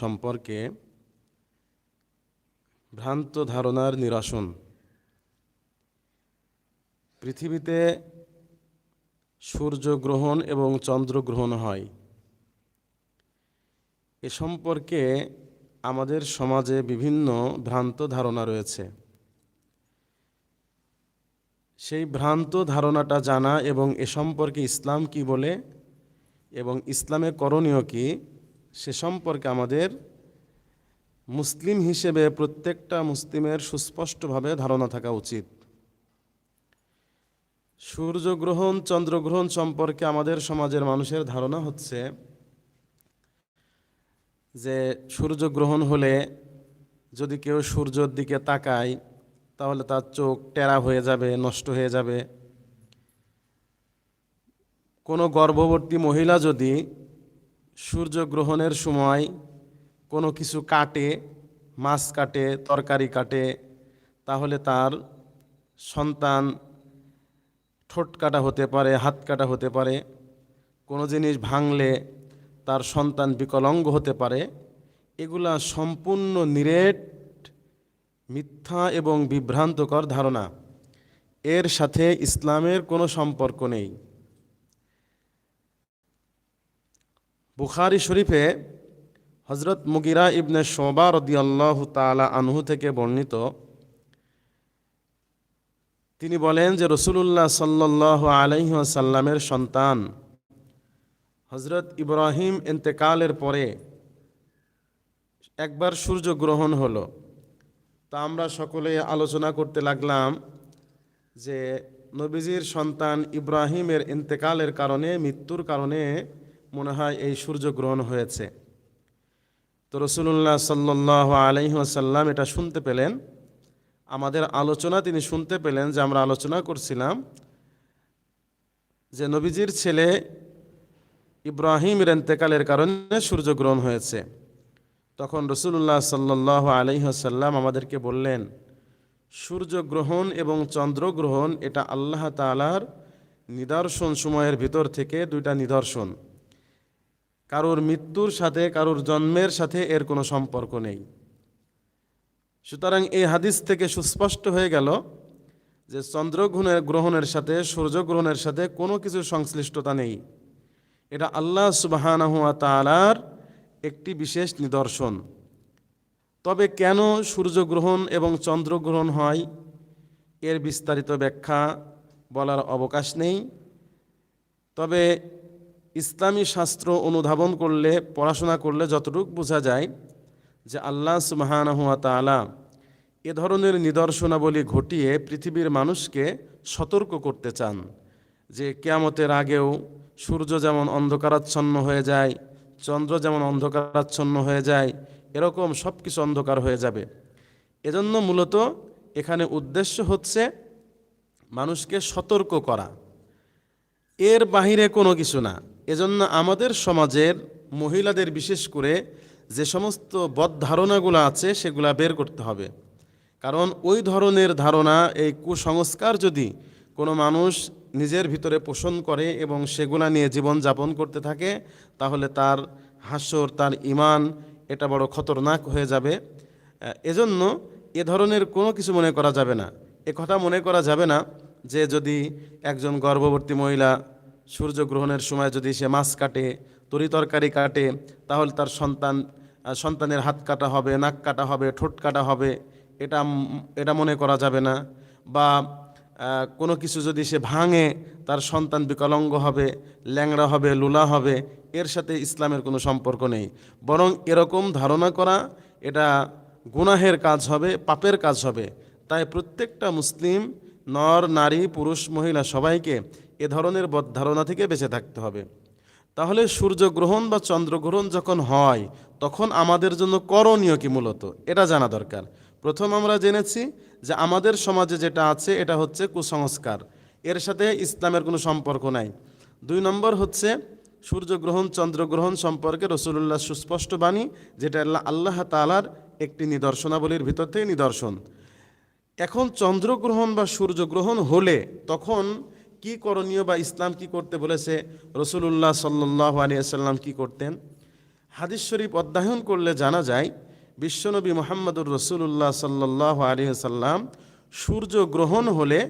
সম্পর্কে ভ্রান্ত ধারণার নিরসন। পৃথিবীতে সূর্যগ্রহণ এবং চন্দ্রগ্রহণ হয়। এ সম্পর্কে আমাদের সমাজে বিভিন্ন ভ্রান্ত ধারণা রয়েছে। সেই ভ্রান্ত ধারণাটা জানা এবং এ সম্পর্কে ইসলাম কি বলে এবং ইসলামে করণীয় কি সে সম্পর্কে আমাদের মুসলিম হিসেবে প্রত্যেকটা মুসলিমের সুস্পষ্টভাবে ধারণা থাকা উচিত। সূর্যগ্রহণ, চন্দ্রগ্রহণ সম্পর্কে আমাদের সমাজের মানুষের ধারণা হচ্ছে যে সূর্যগ্রহণ হলে যদি কেউ সূর্যর দিকে তাকায়, তাহলে তার চোখ টেরা হয়ে যাবে, নষ্ট হয়ে যাবে। কোনো গর্ভবতী মহিলা যদি সূর্যগ্রহণের সময় কোনো কিছু কাটে, মাছ কাটে, তরকারি কাটে, তাহলে তার সন্তান ঠোঁট কাটা হতে পারে, হাত কাটা হতে পারে, কোনো জিনিস ভাঙলে তার সন্তান বিকলাঙ্গ হতে পারে, এগুলা সম্পূর্ণ নিরেট, মিথ্যা এবং বিভ্রান্তকর ধারণা। এর সাথে ইসলামের কোনো সম্পর্ক নেই। বুখারি শরীফে হজরত মুগিরা ইবনে শোবা রদিয়াল্লাহ তালা আনহু থেকে বর্ণিত, তিনি বলেন যে রসুলুল্লাহ সাল্লাহ আলহিহাসাল্লামের সন্তান হজরত ইব্রাহিম এন্তেকালের পরে একবার সূর্যগ্রহণ হলো। তা আমরা সকলে আলোচনা করতে লাগলাম যে নবীজির সন্তান ইব্রাহিমের ইন্তেকালের কারণে, মৃত্যুর কারণে মনে হয় এই সূর্যগ্রহণ হয়েছে। তো রসুল্লাহ সাল্লাহ আলহিহাসাল্লাম এটা শুনতে পেলেন। আমাদের আলোচনা তিনি শুনতে পেলেন যে আমরা আলোচনা করছিলাম যে নবীজির ছেলে ইব্রাহিমের এন্তেকালের কারণে সূর্যগ্রহণ হয়েছে। তখন রসুল্লাহ সাল্লাহ আলহিহাসাল্লাম আমাদেরকে বললেন সূর্যগ্রহণ এবং চন্দ্রগ্রহণ এটা আল্লাহ তালার নিদর্শন সময়ের ভিতর থেকে দুইটা নিদর্শন। কারোর মৃত্যুর সাথে, কারোর জন্মের সাথে এর কোনো সম্পর্ক নেই। সুতরাং এই হাদিস থেকে সুস্পষ্ট হয়ে গেল যে চন্দ্রগ্রহণের গ্রহণের সাথে, সূর্যগ্রহণের সাথে কোনো কিছু সংশ্লিষ্টতা নেই। এটা আল্লাহ সুবাহানহুয়া তালার একটি বিশেষ নিদর্শন। তবে কেন সূর্যগ্রহণ এবং চন্দ্রগ্রহণ হয়? এর বিস্তারিত ব্যাখ্যা বলার অবকাশ নেই। তবে ইসলামী শাস্ত্র অনুধাবন করলে, পড়াশোনা করলে যতটুকু বোঝা যায় যে আল্লাহ সুবাহানহুয়া তালা এ ধরনের নিদর্শনাবলী ঘটিয়ে পৃথিবীর মানুষকে সতর্ক করতে চান যে কেয়ামতের আগেও সূর্য যেমন অন্ধকারাচ্ছন্ন হয়ে যায়, চন্দ্র যেমন অন্ধকারাচ্ছন্ন হয়ে যায়, এরকম সব কিছু অন্ধকার হয়ে যাবে। এজন্য মূলত এখানে উদ্দেশ্য হচ্ছে মানুষকে সতর্ক করা। এর বাহিরে কোনো কিছু না। এজন্য আমাদের সমাজের মহিলাদের বিশেষ করে যে সমস্ত বদ ধারণাগুলো আছে সেগুলা বের করতে হবে। কারণ ওই ধরনের ধারণা, এই কুসংস্কার যদি কোনো মানুষ নিজের ভিতরে পোষণ করে এবং সেগুলা নিয়ে জীবন যাপন করতে থাকে, তাহলে তার হাস্যর, তার ইমান এটা বড় খতরনাক হয়ে যাবে। এজন্য এ ধরনের কোনো কিছু মনে করা যাবে না। এ কথা মনে করা যাবে না যে যদি একজন গর্ভবতী মহিলা সূর্যগ্রহণের সময় যদি সে মাছ কাটে, তরি তরকারি কাটে, তাহলে তার সন্তান সন্তানের হাত কাটা হবে, নাক কাটা হবে, ঠোঁট কাটা হবে, এটা এটা মনে করা যাবে না। বা কোনো কিছু যদি সে ভাঙে, তার সন্তান বিকলাঙ্গ হবে, ল্যাংড়া হবে, লুলা হবে, এর সাথে ইসলামের কোনো সম্পর্ক নেই। বরং এরকম ধারণা করা, এটা গুনাহের কাজ হবে, পাপের কাজ হবে। তাই প্রত্যেকটা মুসলিম, নর, নারী, পুরুষ, মহিলা সবাইকে এ ধরনের ধারণা থেকে বেঁচে থাকতে হবে। তাহলে সূর্যগ্রহণ বা চন্দ্রগ্রহণ যখন হয়, তখন আমাদের জন্য করণীয় কি মূলত? এটা জানা দরকার। প্রথম আমরা জেনেছি যে আমাদের সমাজে যেটা আছে, এটা হচ্ছে কুসংস্কার। এর সাথে ইসলামের কোনো সম্পর্ক নাই। দুই নম্বর হচ্ছে সূর্যগ্রহণ, চন্দ্রগ্রহণ সম্পর্কে রসুল্লাহ সুস্পষ্ট বাণী, যেটা আল্লাহ আল্লাহ তালার একটি নিদর্শনাবলীর ভিতর থেকে নিদর্শন। এখন চন্দ্রগ্রহণ বা সূর্যগ্রহণ হলে তখন কি করণীয় বা ইসলাম কি করতে বলেছে? রসুল্লাহ সাল্লাহ আলিয়া সাল্লাম কি করতেন? হাদিস শরীফ অধ্যয়ন করলে জানা যায়, বিশ্বনবী মোহাম্মদুর রসুল্লাহ সাল্লাহ আলী সাল্লাম সূর্য গ্রহণ হলে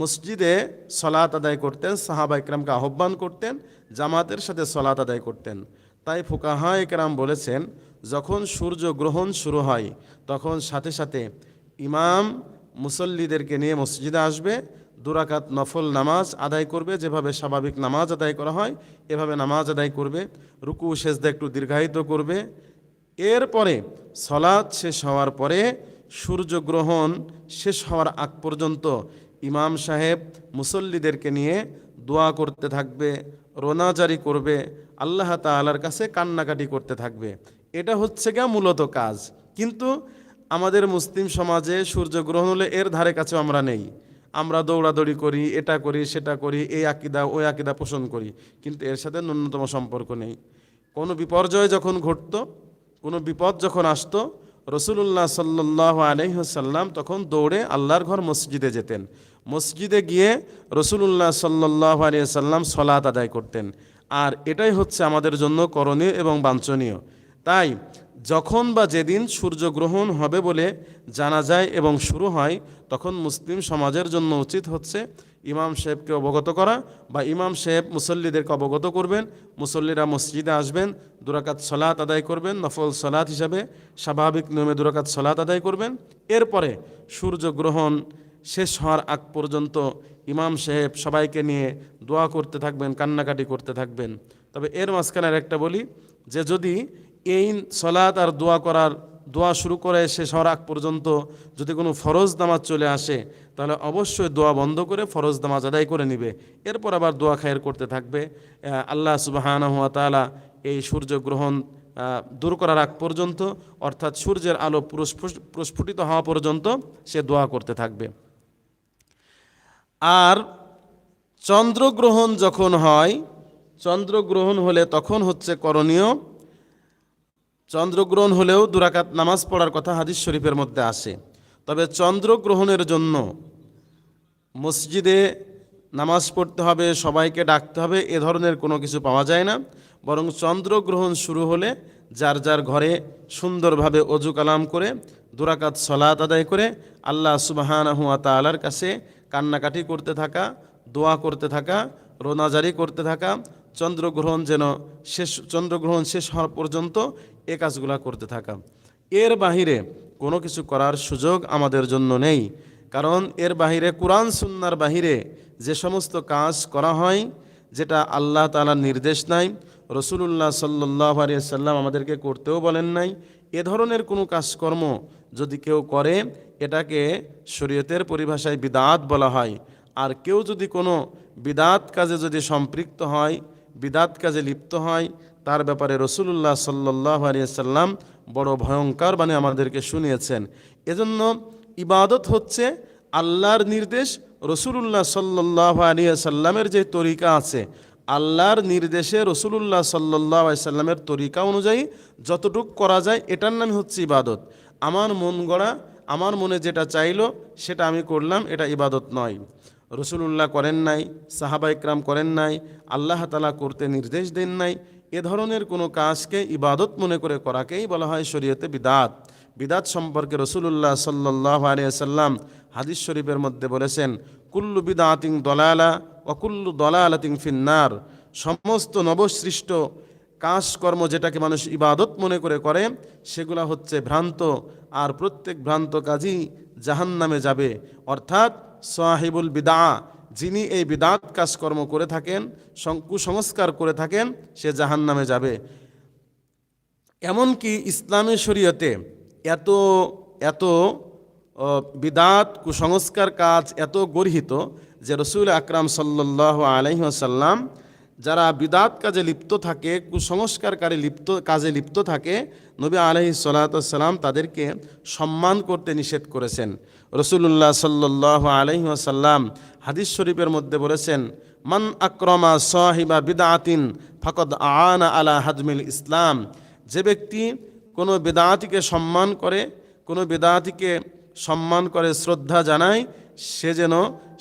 মসজিদে সলাত আদায় করতেন, সাহাবা ইকরামকে আহ্বান করতেন, জামাতের সাথে সলাত আদায় করতেন। তাই ফুকাহা একরাম বলেছেন, যখন সূর্য গ্রহণ শুরু হয়, তখন সাথে সাথে ইমাম মুসল্লিদেরকে নিয়ে মসজিদে আসবে দুরাকাত নফল নামাজ আদায় করবে, যেভাবে স্বাভাবিক নামাজ আদায় করা হয়, এভাবে নামাজ আদায় করবে, রুকু, সেজদা একটু দীর্ঘায়িত করবে। এরপরে সলাদ শেষ হওয়ার পরে সূর্যগ্রহণ শেষ হওয়ার আগ পর্যন্ত ইমাম সাহেব মুসল্লিদেরকে নিয়ে দোয়া করতে থাকবে রোনাজারি করবে, আল্লাহ তাআলার কাছে কান্নাকাটি করতে থাকবে। এটা হচ্ছে গা মূলত কাজ। কিন্তু আমাদের মুসলিম সমাজে সূর্যগ্রহণ হলে এর ধারে কাছে আমরা নেই। আমরা দৌড়াদৌড়ি করি, এটা করি, সেটা করি, এই আকিদা, ওই আকিদা পোষণ করি, কিন্তু এর সাথে ন্যূনতম সম্পর্ক নেই। কোনো বিপর্যয় যখন ঘটতো, কোনো বিপদ যখন আসতো রসুল্লাহ সাল্লাহ আলহ্লাম তখন দৌড়ে আল্লাহর ঘর মসজিদে যেতেন। মসজিদে গিয়ে রসুল্লাহ সাল্লাহ আলিয়াল্লাম সলাত আদায় করতেন। আর এটাই হচ্ছে আমাদের জন্য করণীয় এবং বাঞ্ছনীয়। তাই যখন বা যেদিন সূর্যগ্রহণ হবে বলে জানা যায় এবং শুরু হয়, তখন মুসলিম সমাজের জন্য উচিত হচ্ছে ইমাম সাহেবকে অবগত করা বা ইমাম সাহেব মুসল্লিদেরকে অবগত করবেন, মুসল্লিরা মসজিদে আসবেন, দুরাকাত সলাত আদায় করবেন, নফল সলাত হিসাবে স্বাভাবিক নিয়মে দুরাকাত সলাত আদায় করবেন। এরপরে সূর্যগ্রহণ শেষ হওয়ার আগ পর্যন্ত ইমাম সাহেব সবাইকে নিয়ে দোয়া করতে থাকবেন, কান্নাকাটি করতে থাকবেন। তবে এর মাঝখানে একটা বলি যে, যদি এই সলাৎ আর দোয়া করার, দোয়া শুরু করে শেষ হওয়ার আগ পর্যন্ত যদি কোনো ফরজ নামাজ চলে আসে, তাহলে অবশ্যই দোয়া বন্ধ করে ফরজ নামাজ আদায় করে নিবে। এরপর আবার দোয়া খায়ের করতে থাকবে। আল্লাহ সুবাহান হুয়া এই সূর্যগ্রহণ দূর করার আগ পর্যন্ত, অর্থাৎ সূর্যের আলো প্রস্ফুটিত হওয়া পর্যন্ত সে দোয়া করতে থাকবে। আর চন্দ্রগ্রহণ যখন হয়, চন্দ্রগ্রহণ হলে তখন হচ্ছে করণীয় চন্দ্রগ্রহণ হলেও দুরাকাত নামাজ পড়ার কথা হাদিস শরীফের মধ্যে আসে। তবে চন্দ্রগ্রহণের জন্য মসজিদে নামাজ পড়তে হবে, সবাইকে ডাকতে হবে, এ ধরনের কোনো কিছু পাওয়া যায় না। বরং চন্দ্রগ্রহণ শুরু হলে যার যার ঘরে সুন্দরভাবে অজু কালাম করে, দুরাকাত সলাত আদায় করে, আল্লাহ সুবাহান হুয়া তালার কাছে কান্নাকাটি করতে থাকা, দোয়া করতে থাকা রোনাজারি করতে থাকা চন্দ্রগ্রহণ যেন শেষ, চন্দ্রগ্রহণ শেষ হওয়ার পর্যন্ত এ কাজগুলা করতে থাকা। এর বাহিরে কোনো কিছু করার সুযোগ আমাদের জন্য নেই। কারণ এর বাহিরে কোরআন সুন্নার বাহিরে যে সমস্ত কাজ করা হয়, যেটা আল্লাহ তালার নির্দেশ নাই, রসুলুল্লাহ সাল্লাহ সাল্লাম আমাদেরকে করতেও বলেন নাই, এ ধরনের কোনো কাজকর্ম যদি কেউ করে, এটাকে শরীয়তের পরিভাষায় বিদাত বলা হয়। আর কেউ যদি কোনো বিদাত কাজে যদি সম্পৃক্ত হয় বিদাত কাজে লিপ্ত হয়, তার ব্যাপারে রসুলুল্লাহ সাল্লাহ সাল্লাম বড় ভয়ঙ্কর বাণী আমাদেরকে শুনিয়েছেন। এজন্য ইবাদত হচ্ছে আল্লাহর নির্দেশ, রসুলুল্লাহ সাল্লাহ আলিয়া সাল্লামের যে তরিকা আছে, আল্লাহর নির্দেশে রসুলুল্লাহ সাল্লাহ সাল্লামের তরিকা অনুযায়ী যতটুক করা যায়, এটার নাম হচ্ছে ইবাদত। আমার মন গড়া, আমার মনে যেটা চাইলো, সেটা আমি করলাম, এটা ইবাদত নয়। রসুলুল্লাহ করেন নাই সাহাবা ইকরাম করেন নাই, আল্লাহ তালা করতে নির্দেশ দেন নাই, এ ধরনের কোনো কাজকে ইবাদত মনে করে করাকেই বলা হয় শরীয়তে বিদাত। বিদাত সম্পর্কে রসুলুল্লাহ সাল্লাহ আলিয়াল্লাম হাদিস শরীফের মধ্যে বলেছেন, কুল্লু বিদাতিং দলালা অকুল্লু দলালাতিং ফিন্নার। সমস্ত নবসৃষ্ট কাজকর্ম যেটাকে মানুষ ইবাদত মনে করে করে, সেগুলা হচ্ছে ভ্রান্ত, আর প্রত্যেক ভ্রান্ত কাজই জাহান নামে যাবে। অর্থাৎ সাহিবুল বিদা যিনি এই বিদাত কাজকর্ম করে থাকেন কুসংস্কার করে থাকেন, সে জাহান নামে যাবে। এমনকি ইসলামী শরীয়তে এত এত বিদাত কুসংস্কার কাজ এত গর্হিত যে রসুল আকরাম সাল্লাহ আলহিহাসাল্লাম যারা বিদাত কাজে লিপ্ত থাকে, কুসংস্কারকারী লিপ্ত, কাজে লিপ্ত থাকে, নবী আলহি সাল্লাম তাদেরকে সম্মান করতে নিষেধ করেছেন। রসুল্লাহ সাল্লাহ আলহিহাসাল্লাম হাদিস শরীফের মধ্যে বলেছেন, মান আক্রমা সাহিবা বিদাতিন ফকদ আনা আলা হাজমিল ইসলাম। যে ব্যক্তি কোনো বেদাতিকে সম্মান করে, কোনো বেদাতিকে সম্মান করে, শ্রদ্ধা জানায়, সে যেন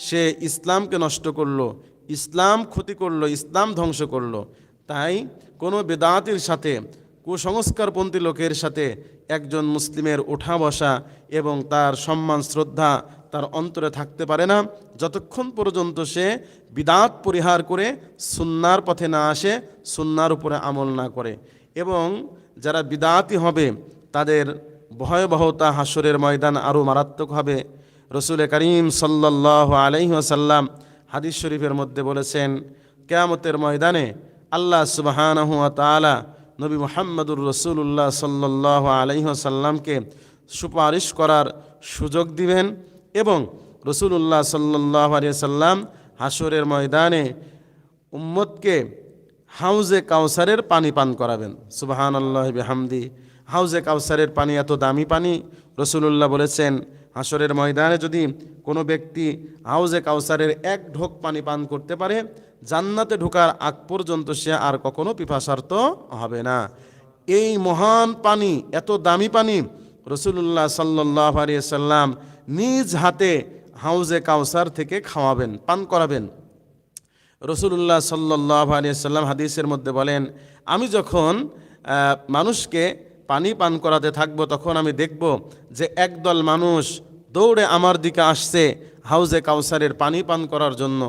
সে ইসলামকে নষ্ট করল, ইসলাম ক্ষতি করল, ইসলাম ধ্বংস করল। তাই কোনো বেদাতির সাথে কুসংস্কারপন্থী লোকের সাথে একজন মুসলিমের ওঠা বসা এবং তার সম্মান, শ্রদ্ধা তার অন্তরে থাকতে পারে না। যতক্ষণ পর্যন্ত সে বিদাত পরিহার করে সুন্নার পথে না আসে, সুন্নার উপরে আমল না করে। এবং যারা বিদাতি হবে, তাদের ভয়াবহতা হাসরের ময়দান আরও মারাত্মক হবে। রসুল করিম সাল্লাহ আলহিহাসাল্লাম হাদিস শরীফের মধ্যে বলেছেন, কেয়ামতের ময়দানে আল্লাহ সুবাহানহু তালা নবী মোহাম্মদুর রসুল্লাহ সাল্লাহ আলহিহাসাল্লামকে সুপারিশ করার সুযোগ দিবেন এবং রসুল্লাহ সাল্লাহ সাল্লাম হাসরের ময়দানে উম্মতকে হাউজে কাউসারের পানি পান করাবেন। সুবাহান আল্লাহ হামদি হাউজে কাউসারের পানি এত দামি পানি? রসুলুল্লাহ বলেছেন হাসরের ময়দানে যদি কোনো ব্যক্তি হাউজে কাউসারের এক ঢোক পানি পান করতে পারে, জান্নাতে ঢোকার আগ পর্যন্ত সে আর কখনো পিপাসার্থ হবে না। এই মহান পানি, এত দামি পানি রসুল্লাহ সাল্লাহ সাল্লাম নিজ হাতে হাউজে কাউসার থেকে খাওয়াবেন, পান করাবেন। রসুল্লাহ সাল্লাহ আলিয়াল্লাম হাদিসের মধ্যে বলেন, আমি যখন মানুষকে পানি পান করাতে থাকব, তখন আমি দেখব যে একদল মানুষ দৌড়ে আমার দিকে আসছে হাউজে কাউসারের পানি পান করার জন্য।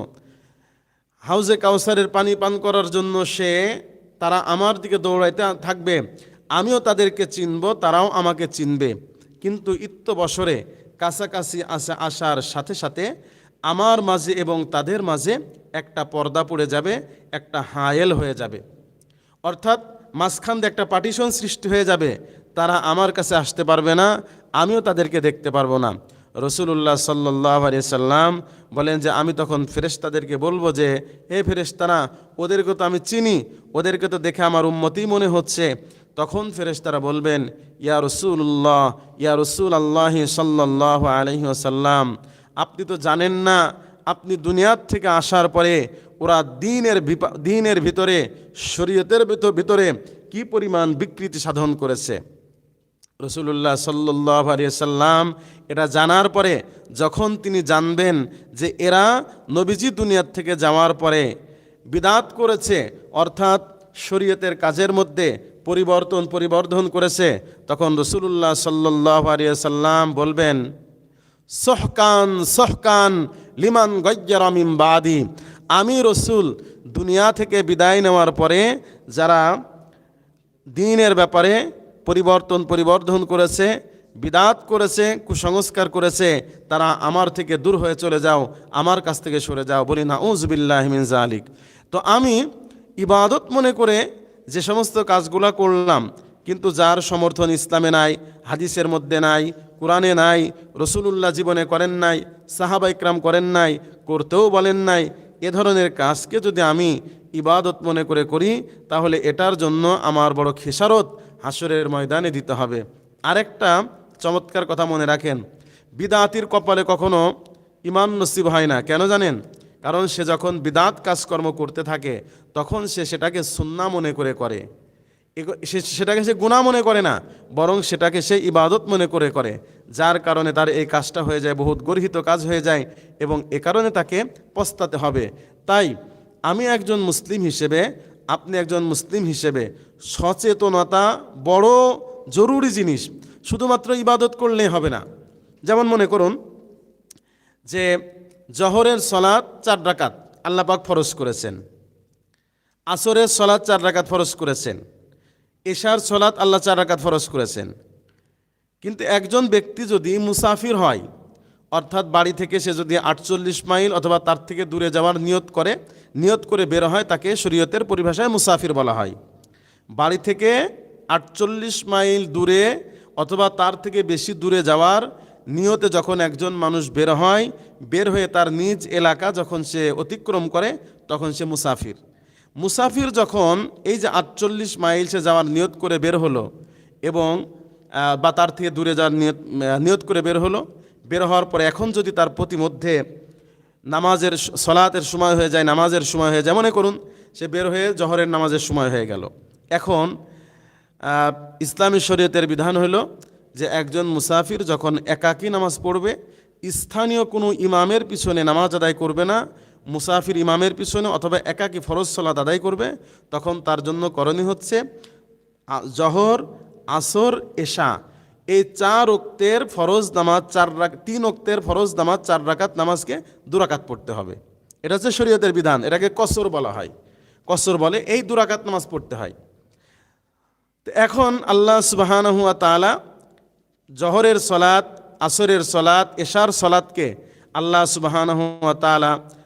হাউজে কাউসারের পানি পান করার জন্য সে তারা আমার দিকে দৌড়াইতে থাকবে, আমিও তাদেরকে চিনব, তারাও আমাকে চিনবে। কিন্তু ইত্য বছরে কাছাকাছি আসা আসার সাথে সাথে আমার মাঝে এবং তাদের মাঝে একটা পর্দা পড়ে যাবে, একটা হায়েল হয়ে যাবে। অর্থাৎ মাঝখান দিয়ে একটা পার্টিশন সৃষ্টি হয়ে যাবে, তারা আমার কাছে আসতে পারবে না, আমিও তাদেরকে দেখতে পারব না। রসুল্লাহ সাল্লাহ সাল্লাম বলেন যে, আমি তখন ফেরেশতাদেরকে বলব যে, হে ফেরেশতারা, ওদেরকে তো আমি চিনি, ওদেরকে তো দেখে আমার উন্মতি মনে হচ্ছে। তখন ফেরেশতারা বলবেন, ইয়া রসুল্লাহ ইয়া রসুল আল্লাহ সাল্লাহ আলহি আসাল্লাম আপনি তো জানেন না, আপনি দুনিয়ার থেকে আসার পরে ওরা দিনের দিনের ভিতরে, শরীয়তের ভিতর- ভিতরে কি পরিমাণ বিকৃতি সাধন করেছে? রসুল্লাহ সাল্লাহ সাল্লাম এটা জানার পরে, যখন তিনি জানবেন যে এরা নবীজি দুনিয়ার থেকে যাওয়ার পরে বিদাত করেছে, অর্থাৎ শরীয়তের কাজের মধ্যে পরিবর্তন, পরিবর্ধন করেছে, তখন রসুল্লাহ সাল্লাহ সাল্লাম বলবেন, সহকান সহকান লিমান গজ্জারামিম বাদি। আমি রসুল দুনিয়া থেকে বিদায় নেওয়ার পরে যারা দিনের ব্যাপারে পরিবর্তন পরিবর্ধন করেছে, বিদাত করেছে, কুসংস্কার করেছে, তারা আমার থেকে দূর হয়ে চলে যাও, আমার কাছ থেকে সরে যাও বলি না উজবিল্লাহমিন জালিক তো আমি ইবাদত মনে করে যে সমস্ত কাজগুলো করলাম, কিন্তু যার সমর্থন ইসলামে নাই, হাদিসের মধ্যে নাই, কোরআনে নাই, রসুলুল্লাহ জীবনে করেন নাই, সাহাবা ইকরাম করেন নাই, করতেও বলেন নাই এ ধরনের কাজকে যদি আমি ইবাদত মনে করে করি, তাহলে এটার জন্য আমার বড় খেসারত হাসরের ময়দানে দিতে হবে। আরেকটা চমৎকার কথা মনে রাখেন, বিদাতির কপালে কখনো ইমান নসিব হয় না। কেন জানেন? কারণ সে যখন বিদাত কাজকর্ম করতে থাকে, তখন সে সেটাকে সুন্না মনে করে করে। সেটাকে সে গুণা মনে করে না, বরং সেটাকে সে ইবাদত মনে করে করে, যার কারণে তার এই কাজটা হয়ে যায়, বহুত গর্হিত কাজ হয়ে যায় এবং এ কারণে তাকে পস্তাতে হবে। তাই আমি একজন মুসলিম হিসেবে, আপনি একজন মুসলিম হিসেবে সচেতনতা বড় জরুরি জিনিস, শুধুমাত্র ইবাদত করলেই হবে না। যেমন মনে করুন যে জহরের সলাৎ চার ডাকাত আল্লাহ পাক ফরজ করেছেন, আসরের সলাৎ চার রাকাত ফরজ করেছেন। এশার সলাৎ আল্লাহ চার রাকাত ফরজ করেছেন। কিন্তু একজন ব্যক্তি যদি মুসাফির হয়, অর্থাৎ বাড়ি থেকে সে যদি আটচল্লিশ মাইল অথবা তার থেকে দূরে যাওয়ার নিয়ত করে নিয়ত করে বের হয়, তাকে শরীয়তের পরিভাষায় মুসাফির বলা হয়। বাড়ি থেকে আটচল্লিশ মাইল দূরে অথবা তার থেকে বেশি দূরে যাওয়ার নিয়তে যখন একজন মানুষ বের হয়, বের হয়ে তার নিজ এলাকা যখন সে অতিক্রম করে, তখন সে মুসাফির। মুসাফির যখন এই যে আটচল্লিশ মাইল সে যাওয়ার নিয়ত করে বের হলো এবং বা তার থেকে দূরে যাওয়ার নিয়ত নিয়ত করে বের হলো, বের হওয়ার পরে এখন যদি তার প্রতিমধ্যে নামাজের সলাতের সময় হয়ে যায়, নামাজের সময় হয়ে যায়, মনে করুন সে বের হয়ে জহরের নামাজের সময় হয়ে গেল। এখন ইসলামী শরীয়তের বিধান হলো যে একজন মুসাফির যখন একাকী নামাজ পড়বে, স্থানীয় কোনো ইমামের পিছনে নামাজ আদায় করবে না মুসাফির ইমামের পিছনে অথবা একাকী ফরজ সলাত আদায় করবে তখন তার জন্য করণীয় হচ্ছে জহর আসর এশা। এই চার ওক্তের ফরজ নামাজ চার তিন ওক্তের ফরজ নামাজ চার রাকাত নামাজকে দুরাকাত পড়তে হবে। এটা হচ্ছে শরীয়তের বিধান এটাকে কসর বলা হয়। কসর বলে এই দুরাকাত নামাজ পড়তে হয়। এখন আল্লাহ সুবাহানহু তাআলা জহরের সলাত আসরের সলাত এশার সলাতকে আল্লাহ সুবাহানহু তাআলা আহ,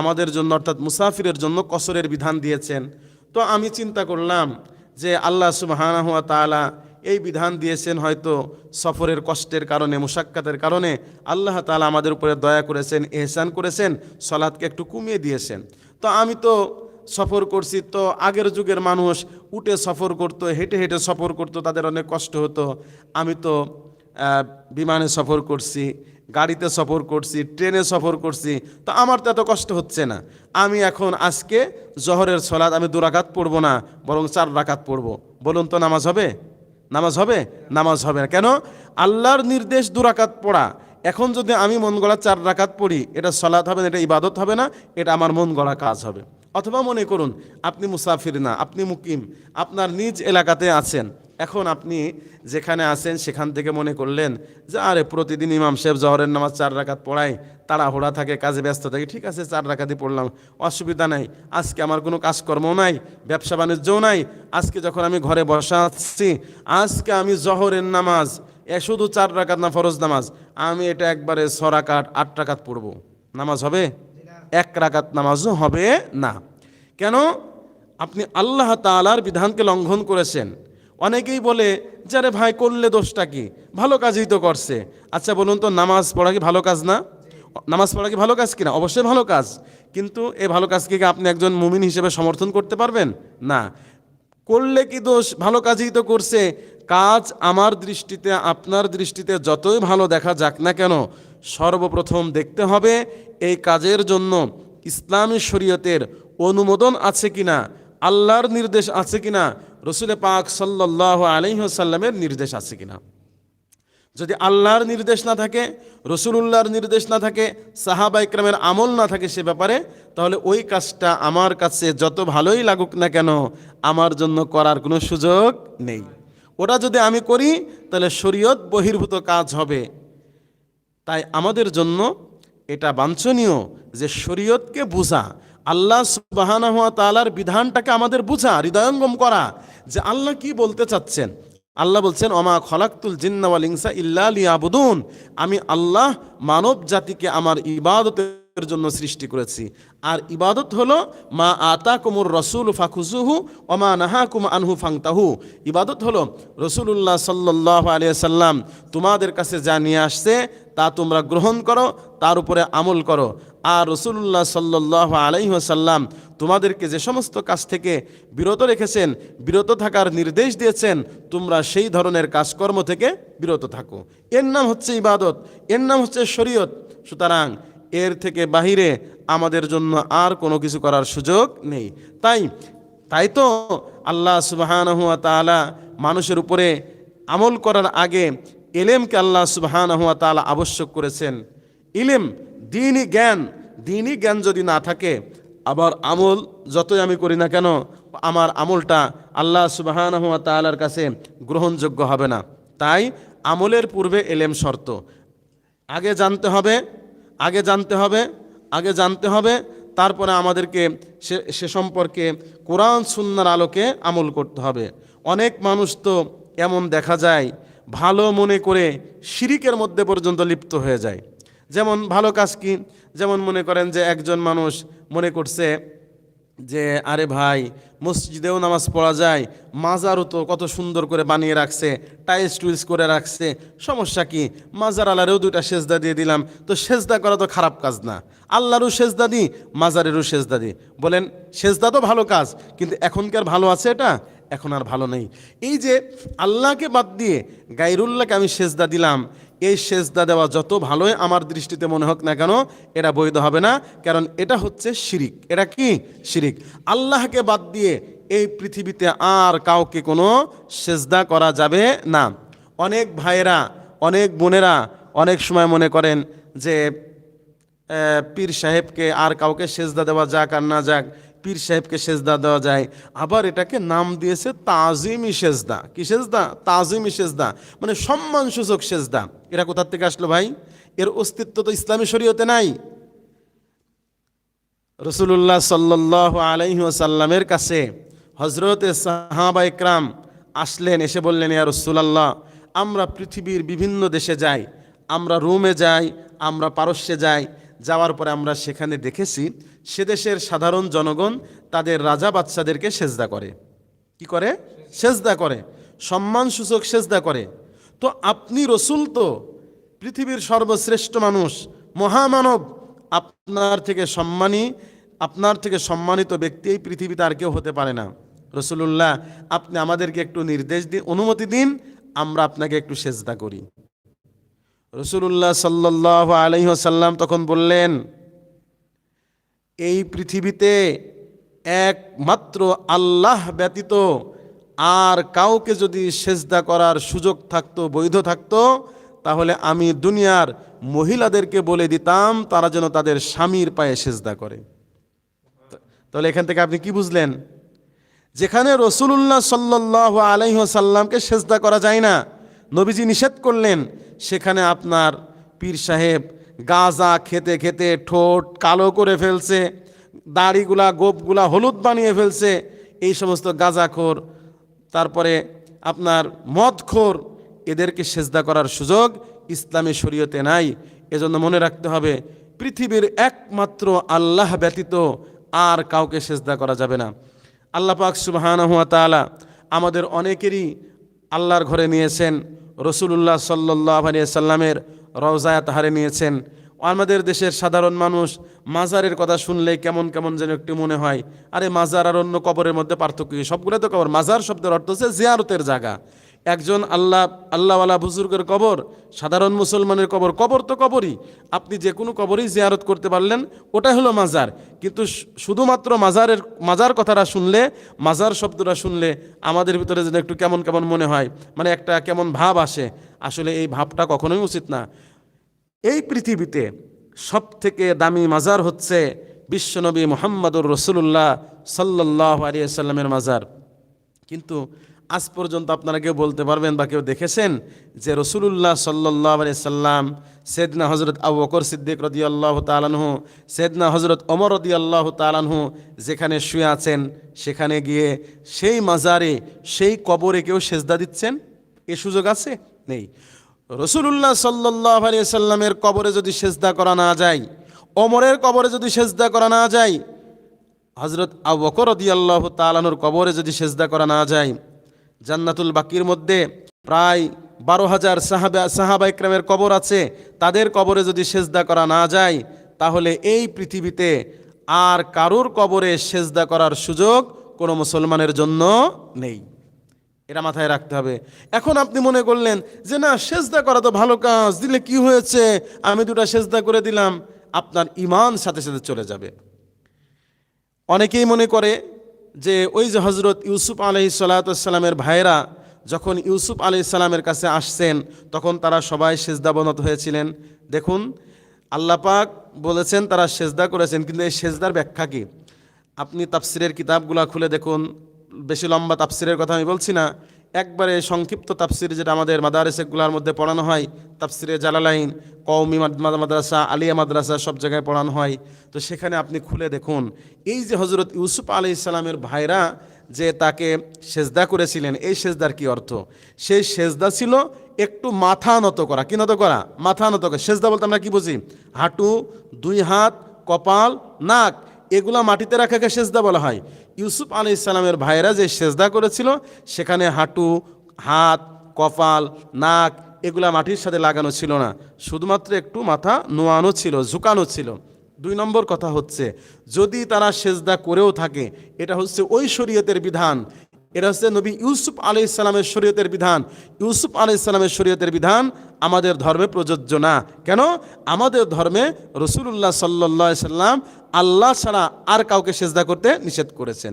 আমাদের জন্য, অর্থাৎ মুসাফিরের জন্য কসরের বিধান দিয়েছেন। তো আমি চিন্তা করলাম যে আল্লাহ সুবাহানহু তাআলা এই বিধান দিয়েছেন হয়তো সফরের কষ্টের কারণে মুসাক্কাতের কারণে। আল্লাহ তাআলা আমাদের উপরে দয়া করেছেন, এহসান করেছেন সলাৎকে একটু কমিয়ে দিয়েছেন। তো আমি তো সফর করছি, তো আগের যুগের মানুষ উঠে সফর করতো, হেঁটে হেঁটে সফর করতো, তাদের অনেক কষ্ট হতো। আমি তো বিমানে সফর করছি গাড়িতে সফর করছি, ট্রেনে সফর করছি, তো আমার তো এত কষ্ট হচ্ছে না। আমি এখন আজকে জহরের সলাদ আমি দু রাকাত পড়ব না, বরং চার রাকাত পড়ব। বলুন তো, নামাজ হবে? নামাজ হবে? নামাজ হবে না। কেন? আল্লাহর নির্দেশ দুরাকাত পড়া। এখন যদি আমি মন গড়া চার রাকাত পড়ি, এটা সলাৎ হবে না, এটা ইবাদত হবে না, এটা আমার মন গড়া কাজ হবে। অথবা মনে করুন, আপনি মুসাফির না, আপনি মুকিম, আপনার নিজ এলাকাতে আছেন এখন আপনি যেখানে আছেন, সেখান থেকে মনে করলেন যে, আরে, প্রতিদিন ইমাম সাহেব জহরের নামাজ চার রাকাত পড়াই তাড়াহুড়া থাকে, কাজে ব্যস্ত থাকে, ঠিক আছে, চার রাকাতই পড়লাম, অসুবিধা নাই। আজকে আমার কোনো কাজকর্মও নাই, ব্যবসা বাণিজ্যও নাই, আজকে যখন আমি ঘরে বসা আসছি আজকে আমি জহরের নামাজ, এ শুধু চার রাকাত না ফরজ নামাজ, আমি এটা একবারে ছ রাকাত, আট রাকাত পড়ব। নামাজ হবে? এক রাকাত নামাজও হবে না। কেন? আপনি আল্লাহ তাআলার বিধানকে লঙ্ঘন করেছেন। অনেকেই বলে যে, আরে ভাই, করলে দোষটা কি? ভালো কাজই তো করছে। আচ্ছা বলুন তো, নামাজ পড়া কি ভালো কাজ না? নামাজ পড়া কি ভালো কাজ কিনা? অবশ্যই ভালো কাজ। কিন্তু এই ভালো কাজকে কি আপনি একজন মুমিন হিসেবে সমর্থন করতে পারবেন? না। করলে কি দোষ? ভালো কাজই তো করছে। কাজ আমার দৃষ্টিতে, আপনার দৃষ্টিতে যতই ভালো দেখা যাক না কেন, সর্বপ্রথম দেখতে হবে এই কাজের জন্য ইসলামী শরীয়তের অনুমোদন আছে কিনা, আল্লাহর নির্দেশ আছে কিনা রসুল পাক সাল্লাহ আলহিহাসাল্লামের নির্দেশ আছে কিনা? যদি আল্লাহর নির্দেশ না থাকে, রসুলুল্লাহর নির্দেশ না থাকে, সাহাবা ইকরামের আমল না থাকে সে ব্যাপারে, তাহলে ওই কাজটা আমার কাছে যত ভালোই লাগুক না কেন, আমার জন্য করার কোনো সুযোগ নেই। ওটা যদি আমি করি, তাহলে শরীয়ত বহির্ভূত কাজ হবে। তাই আমাদের জন্য এটা বাঞ্ছনীয় যে শরীয়তকে বুঝা আল্লাহ হওয়া তালার বিধানটাকে আমাদের বুঝা, হৃদয়ঙ্গম করা যে আল্লাহ কি বলতে চাচ্ছেন? আল্লাহ বলছেন অমা খলাক্তুল জিন্নাওয়াল ইনসা ইল্লা লিয়াবুদুন। আমি আল্লাহ মানব জাতিকে আমার ইবাদতের জন্য সৃষ্টি করেছি। আর ইবাদত হলো, মা আতা কুমুর রসুল ফাখুজুহু ওমা নাহা কুম আনহু ফাংতাহু। ইবাদত হলো রসুল্লাহ সাল্লাহ আলিয়া সাল্লাম তোমাদের কাছে যা নিয়ে আসছে তা তোমরা গ্রহণ করো, তার উপরে আমল করো। আর রসুল্লাহ সাল্লাহ আলাইসাল্লাম তোমাদেরকে যে সমস্ত কাজ থেকে বিরত রেখেছেন, বিরত থাকার নির্দেশ দিয়েছেন, তোমরা সেই ধরনের কাজকর্ম থেকে বিরত থাকো। এর নাম হচ্ছে ইবাদত, এর নাম হচ্ছে শরীয়ত। সুতরাং এর থেকে বাহিরে আমাদের জন্য আর কোনো কিছু করার সুযোগ নেই। তাই তাই তো আল্লাহ সুবাহানহুয়া তালা মানুষের উপরে আমল করার আগে এলেমকে আল্লাহ সুবাহানহুয়া তালা আবশ্যক করেছেন। ইলেম, দিনই জ্ঞান দিনই জ্ঞান যদি না থাকে, আবার আমল যতই আমি করি না কেন, আমার আমলটা আল্লাহ সুবাহানহুয়া তালার কাছে গ্রহণযোগ্য হবে না। তাই আমলের পূর্বে এলেম শর্ত। আগে জানতে হবে, আগে জানতে হবে, আগে জানতে হবে, তারপরে আমাদেরকে সে সে সম্পর্কে কোরআন, সুন্নার আলোকে আমল করতে হবে। অনেক মানুষ তো এমন দেখা যায় ভালো মনে করে শিরিকের মধ্যে পর্যন্ত লিপ্ত হয়ে যায়। যেমন ভালো কাজ কি? যেমন মনে করেন যে একজন মানুষ মনে করছে যে, আরে ভাই, মসজিদেও নামাজ পড়া যায়, মাজারও তো কত সুন্দর করে বানিয়ে রাখছে, টাইলস টুইলস করে রাখছে, সমস্যা কি? মাজার আলারেও দুইটা সেজদা দিয়ে দিলাম, তো সেজদা করা তো খারাপ কাজ না। আল্লাহরও সেজদা দিই মাজারেরও সেজদা দিই বলেন, সেজদা তো ভালো কাজ, কিন্তু এখনকার ভালো আছে এটা? এখন আর ভালো নেই। এই যে আল্লাহকে বাদ দিয়ে গাইরুল্লাহকে আমি সেজদা দিলাম, এই সেজদা দেওয়া যত ভালোই আমার দৃষ্টিতে মনে হোক না কেন, এটা বৈধ হবে না। কারণ এটা হচ্ছে শিরিক। এটা কি? শিরিক। আল্লাহকে বাদ দিয়ে এই পৃথিবীতে আর কাউকে কোনো সেজদা করা যাবে না। অনেক ভাইয়েরা, অনেক বোনেরা অনেক সময় মনে করেন যে পীর সাহেবকে আর কাউকে সেজদা দেওয়া যাক আর না যাক পীর সাহেবকে সেজদা দেওয়া যায়, আবার এটাকে নাম দিয়েছে তাজিমি সেজদা। কি সেজদা? তাজিমি সেজদা। মানে সম্মানসূচক সেজদা। এরা কোথার থেকে আসলো ভাই? এর অস্তিত্ব তো ইসলামী শরীয়তে নাই। রসুল্লাহ সাল্লাহ আলাইহি ওসাল্লামের কাছে হজরতে সাহাবা ইকরাম আসলেন, এসে বললেন, ইয়া রসুলাল্লাহ, আমরা পৃথিবীর বিভিন্ন দেশে যাই, আমরা রোমে যাই, আমরা পারস্যে যাই যাওয়ার পরে আমরা সেখানে দেখেছি, সে দেশের সাধারণ জনগণ তাদের রাজা বাচ্চাদেরকে সেজদা করে। কি করে? সেজদা করে। সম্মানসূচক সেজদা করে। তো আপনি রসুল তো, পৃথিবীর সর্বশ্রেষ্ঠ মানুষ, মহামানব, আপনার থেকে সম্মানী, আপনার থেকে সম্মানিত ব্যক্তি এই পৃথিবীতে আর কেউ হতে পারে না। রসুল্লাহ আপনি আমাদেরকে একটু নির্দেশ দিন, অনুমতি দিন, আমরা আপনাকে একটু সেজদা করি। রসুল্লাহ সাল্লাহ আলহিহসাল্লাম তখন বললেন, এই পৃথিবীতে একমাত্র আল্লাহ ব্যতীত আর কাউকে যদি সেজদা করার সুযোগ থাকতো, বৈধ থাকতো, তাহলে আমি দুনিয়ার মহিলাদেরকে বলে দিতাম, তারা যেন তাদের স্বামীর পায়ে সেজদা করে। তাহলে এখান থেকে আপনি কি বুঝলেন? যেখানে রসুল্লাহ সাল্লাহ আলহিহসাল্লামকে সেজদা করা যায় না নবীজি নিষেধ করলেন, সেখানে আপনার পীর সাহেব গাঁজা খেতে খেতে ঠোঁট কালো করে ফেলছে, দাড়িগুলা, গোপগুলা হলুদ বানিয়ে ফেলছে, এই সমস্ত গাঁজাখোর। তারপরে আপনার মদখোর, এদেরকে সেজদা করার সুযোগ ইসলামী শরীয়তে নাই। এজন্য মনে রাখতে হবে, পৃথিবীর একমাত্র আল্লাহ ব্যতীত আর কাউকে সেজদা করা যাবে না। আল্লাহ পাক তালা আমাদের অনেকেরই আল্লাহর ঘরে নিয়েছেন রসুল্লাহ সাল্লাহ সাল্লামের রওজায়াত হারে নিয়েছেন। আমাদের দেশের সাধারণ মানুষ, মাজারের কথা শুনলে কেমন কেমন যেন একটু মনে হয়, আরে মাজার আর অন্য কবরের মধ্যে পার্থক্য সবগুলো তো কবর। মাজার শব্দের অর্থ হচ্ছে জিয়ারতের জায়গা। একজন আল্লাহ, আল্লাহওয়ালা বুজুর্গের কবর, সাধারণ মুসলমানের কবর কবর তো কবরই। আপনি যে কোনো কবরই জিয়ারত করতে পারলেন, ওটাই হলো মাজার। কিন্তু শুধুমাত্র মাজারের, মাজার কথাটা শুনলে, মাজার শব্দটা শুনলে আমাদের ভিতরে যেন একটু কেমন কেমন মনে হয় মানে একটা কেমন ভাব আসে। আসলে এই ভাবটা কখনোই উচিত না। এই পৃথিবীতে সব থেকে দামি মাজার হচ্ছে বিশ্বনবী মোহাম্মদুর রসুল্লাহ সাল্লাহ আলিয়া সাল্লামের মাজার। কিন্তু আজ পর্যন্ত আপনারা কেউ বলতে পারবেন বা কেউ দেখেছেন যে রসুলুল্লাহ সাল্লাহ আলি সাল্লাম সেদনা হজরত আবু বকর সিদ্দিক রদি আল্লাহ তালানহু সেদনা হজরত অমর রদি আল্লাহ তালানহু যেখানে শুয়ে আছেন, সেখানে গিয়ে সেই মাজারে, সেই কবরে কেউ সেজদা দিচ্ছেন? এ সুযোগ আছে? নেই। রসুলুল্লাহ সাল্লাহ আলি সাল্লামের কবরে যদি সেজদা করা না যায় অমরের কবরে যদি সেজদা করা না যায় হজরত আবু বকর আল্লাহ তালানুর কবরে যদি সেজদা করা না যায় জান্নাতুল বাকির মধ্যে প্রায় বারো হাজার সাহাবা সাহাবা ইকরামের কবর আছে। তাদের কবরে যদি সেজদা করা না যায়, তাহলে এই পৃথিবীতে আর কারুর কবরে সেজদা করার সুযোগ কোনো মুসলমানের জন্য নেই। এটা মাথায় রাখতে হবে। এখন আপনি মনে করলেন যে, না, সেজদা করা তো ভালো কাজ, দিলে কি হয়েছে? আমি দুটা সেজদা করে দিলাম। আপনার ইমান সাথে সাথে চলে যাবে। অনেকেই মনে করে যে ওই যে হজরত ইউসুফ আলহি সাল্লাতামের ভাইরা যখন ইউসুফ আলি সাল্লামের কাছে আসছেন, তখন তারা সবাই সেজদাবনত হয়েছিলেন। দেখুন আল্লাপাক বলেছেন তারা সেজদা করেছেন, কিন্তু এই সেজদার ব্যাখ্যা কী? আপনি তাফসিরের কিতাবগুলা খুলে দেখুন। বেশি লম্বা তাফসিরের কথা আমি বলছি না। একবারে সংক্ষিপ্ত তাফসির যেটা আমাদের মাদারেসেগুলোর মধ্যে পড়ানো হয়, তাফসিরে জালালাইন কৌমি মাদ- মাদ- মাদ্রাসা, আলিয়া মাদ্রাসা সব জায়গায় পড়ানো হয়। তো সেখানে আপনি খুলে দেখুন, এই যে হজরত ইউসুফ আলি ইসলামের ভাইরা যে তাকে সেজদা করেছিলেন, এই সেজদার কি অর্থ? সেই সেজদা ছিল একটু মাথা নত করা। কি নত করা? মাথা নত করা। সেজদা বলতে আমরা কি বুঝি? হাঁটু, দুই হাত, কপাল, নাক। এগুলা মাটিতে রাখাকে সেজদা বলা হয়? ইউসুফ আলি ইসলামের ভাইরা যে সেজদা করেছিল, সেখানে হাঁটু, হাত, কপাল, নাক এগুলা মাটির সাথে লাগানো ছিল না। শুধুমাত্র একটু মাথা নোয়ানো ছিল, ঝুকানো ছিল। দুই নম্বর কথা হচ্ছে, যদি তারা সেজদা করেও থাকে, এটা হচ্ছে ওই শরীয়তের বিধান। এটা হচ্ছে নবী ইউসুফ আলি ইসলামের শরীয়তের বিধান। ইউসুফ আলি ইসলামের শরীয়তের বিধান, আমাদের ধর্মে প্রযোজ্য না। কেন? আমাদের ধর্মে রসুল্লাহ সাল্লা সাল্লাম আল্লাহ ছাড়া আর কাউকে সেজদা করতে নিষেধ করেছেন।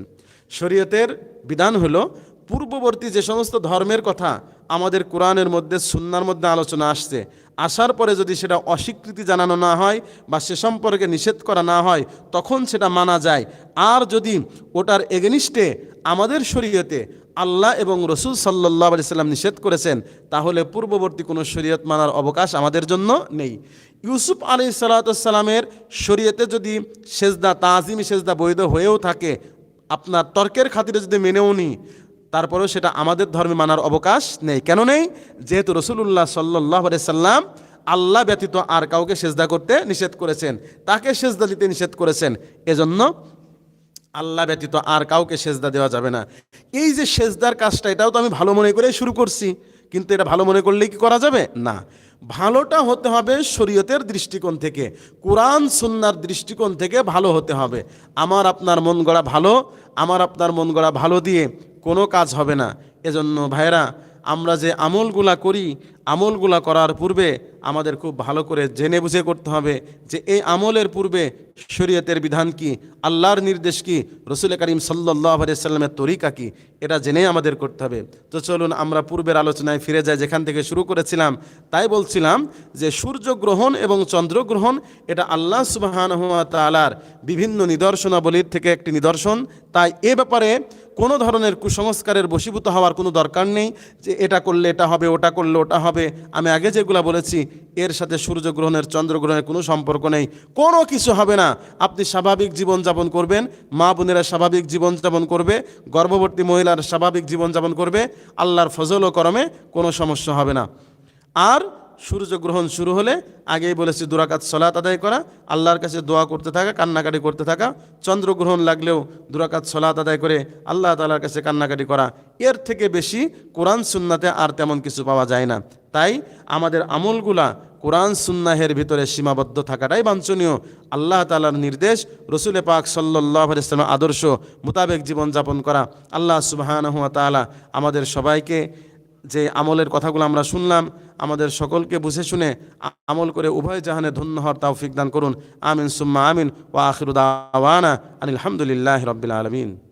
শরীয়তের বিধান হলো পূর্ববর্তী যে সমস্ত ধর্মের কথা আমাদের কোরআনের মধ্যে, সুন্নার মধ্যে আলোচনা আসছে, আসার পরে যদি সেটা অস্বীকৃতি জানানো না হয় বা সে সম্পর্কে নিষেধ করা না হয়, তখন সেটা মানা যায়। আর যদি ওটার এগেনিস্টে আমাদের শরীয়তে আল্লাহ এবং রসুল সাল্লাহ আলি সাল্লাম নিষেধ করেছেন, তাহলে পূর্ববর্তী কোনো শরীয়ত মানার অবকাশ আমাদের জন্য নেই। ইউসুফ আলী সাল্লাতামের শরীয়তে যদি সেজদা, তাজিম সেজদা বৈধ হয়েও থাকে, আপনার তর্কের খাতিরে যদি মেনেও নিই তারপরেও সেটা আমাদের ধর্মে মানার অবকাশ নেই। কেন নেই? যেহেতু রসুল্লাহ সাল্লাহ সাল্লাম আল্লাহ ব্যতীত আর কাউকে সেজদা করতে নিষেধ করেছেন। তাকে সেজদা দিতে নিষেধ করেছেন। এজন্য আল্লাহ ব্যতীত আর কাউকে সেজদা দেওয়া যাবে না। এই যে সেজদার কাজটা, এটাও তো আমি ভালো মনে করে শুরু করছি। কিন্তু এটা ভালো মনে করলে কি করা যাবে? না। ভালোটা হতে হবে শরীয়তের দৃষ্টিকোণ থেকে। কোরআন, সুন্নার দৃষ্টিকোণ থেকে ভালো হতে হবে। আমার আপনার মন গড়া ভালো, আমার আপনার মন গড়া ভালো দিয়ে কোনো কাজ হবে না। এজন্য ভাইরা আমরা যে আমলগুলা করি, আমলগুলা করার পূর্বে আমাদের খুব ভালো করে জেনে বুঝে করতে হবে যে এই আমলের পূর্বে শরীয়তের বিধান কি, আল্লাহর নির্দেশ কি, রসুল করিম সাল্লাহ সাল্লামের তরিকা কি, এটা জেনে আমাদের করতে হবে। তো চলুন আমরা পূর্বের আলোচনায় ফিরে যাই, যেখান থেকে শুরু করেছিলাম। তাই বলছিলাম যে সূর্যগ্রহণ এবং চন্দ্রগ্রহণ, এটা আল্লাহ সুবাহান তালার বিভিন্ন নিদর্শনাবলীর থেকে একটি নিদর্শন। তাই এ ব্যাপারে কোনো ধরনের কুসংস্কারের বশীভূত হওয়ার কোনো দরকার নেই যে এটা করলে এটা হবে, ওটা করলে ওটা হবে। আমি আগে যেগুলো বলেছি, এর সাথে সূর্যগ্রহণের চন্দ্রগ্রহণের কোনো সম্পর্ক নেই। কোনো কিছু হবে না। আপনি স্বাভাবিক জীবনযাপন করবেন, মা বোনেরা স্বাভাবিক জীবনযাপন করবে, গর্ভবতী মহিলার স্বাভাবিক জীবনযাপন করবে, আল্লাহর ফজল ও করমে কোনো সমস্যা হবে না। আর সূর্যগ্রহণ শুরু হলে আগেই বলেছি দুরাকাত সলাত আদায় করা, আল্লাহর কাছে দোয়া করতে থাকা, কান্নাকাটি করতে থাকা, চন্দ্রগ্রহণ লাগলেও দুরাকাত সলাত আদায় করে আল্লাহ তালার কাছে কান্নাকাটি করা। এর থেকে বেশি কোরআন সুন্নাতে আর তেমন কিছু পাওয়া যায় না। তাই আমাদের আমলগুলা কোরআন সুন্নাহের ভিতরে সীমাবদ্ধ থাকাটাই বাঞ্ছনীয়। আল্লাহ তালার নির্দেশ, রসুলে পাক সাল্লাহ ইসলামের আদর্শ মোতাবেক জীবনযাপন করা। আল্লাহ সুবাহানহুয়া তালা আমাদের সবাইকে যে আমলের কথাগুলো আমরা শুনলাম, আমাদের সকলকে বুঝে শুনে আমল করে উভয় জাহানে ধন্য হওয়ার তাও ফিকদান করুন। আমিন, সুম্মা আমিন, ওয়া আখিরুদ্দাওয়ানা আনিল হামদুলিল্লাহ রবিল আলমিন।